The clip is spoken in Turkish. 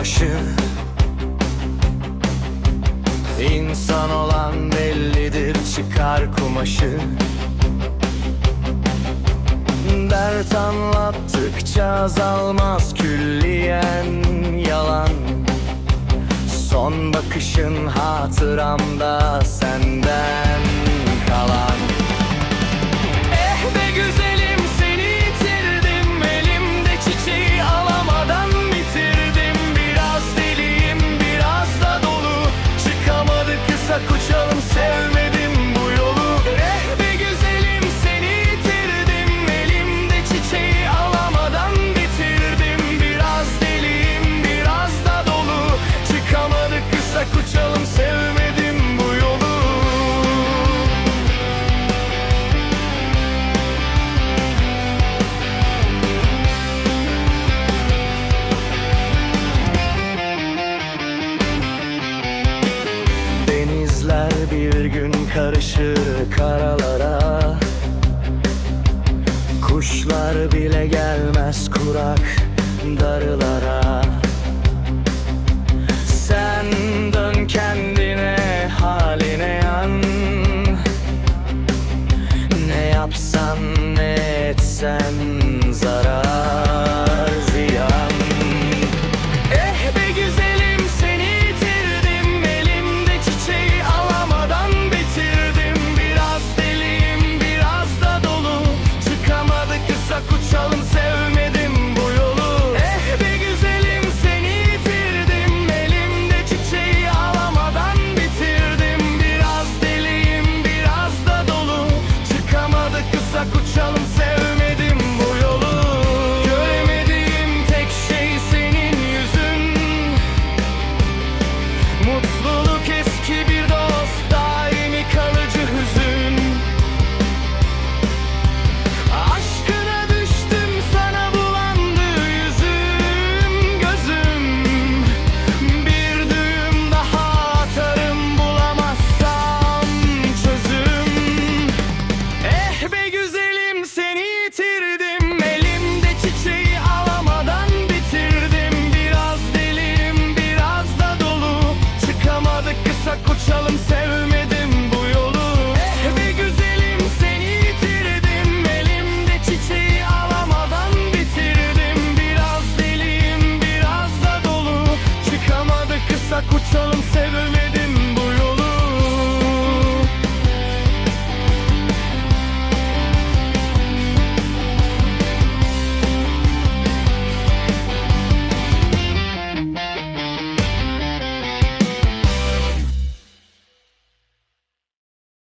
başı İnsan olan bellidir çıkar kumaşı. Dert anlattıkça azalmaz külliyen yalan. Son bakışın hatıramda senden karışır karalara. Kuşlar bile gelmez kurak darılara. Sen dön kendine haline yan. Ne yapsan ne etsen Sevmedim bu yolu. Eh güzelim seni yitirdim. Elimde çiçeği alamadan bitirdim. Biraz deliyim biraz da dolu. Çıkamadık kısa uçalım sevmedim.